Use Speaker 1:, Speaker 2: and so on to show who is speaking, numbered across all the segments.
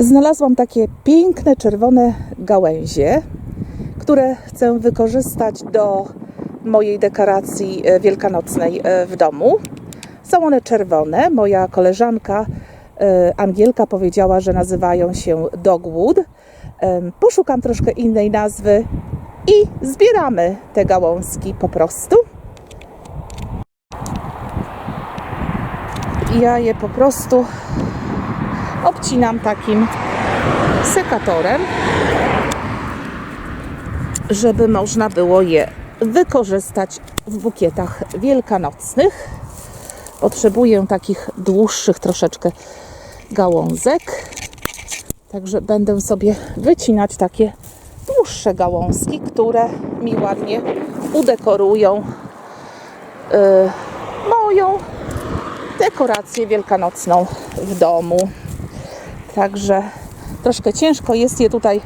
Speaker 1: Znalazłam takie piękne czerwone gałęzie, które chcę wykorzystać do mojej dekoracji e, wielkanocnej e, w domu. Są one czerwone. Moja koleżanka e, Angielka powiedziała, że nazywają się dogwood. Poszukam troszkę innej nazwy i zbieramy te gałązki po prostu. Ja je po prostu obcinam takim sekatorem, żeby można było je wykorzystać w bukietach wielkanocnych. Potrzebuję takich dłuższych troszeczkę gałązek, także będę sobie wycinać takie dłuższe gałązki, które mi ładnie udekorują yy, moją dekorację wielkanocną w domu. Także troszkę ciężko jest je tutaj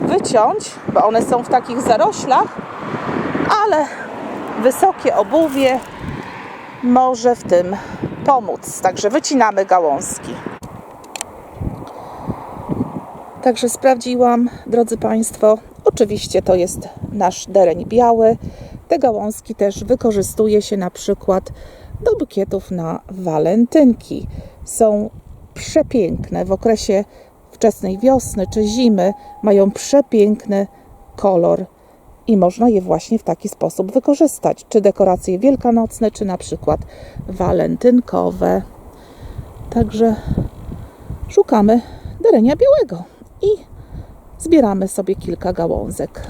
Speaker 1: wyciąć, bo one są w takich zaroślach, ale wysokie obuwie może w tym pomóc. Także wycinamy gałązki. Także sprawdziłam, drodzy Państwo, oczywiście to jest nasz dereń biały. Te gałązki też wykorzystuje się na przykład do bukietów na walentynki. Są przepiękne w okresie wczesnej wiosny czy zimy, mają przepiękny kolor i można je właśnie w taki sposób wykorzystać. Czy dekoracje wielkanocne, czy na przykład walentynkowe. Także szukamy derenia białego i zbieramy sobie kilka gałązek.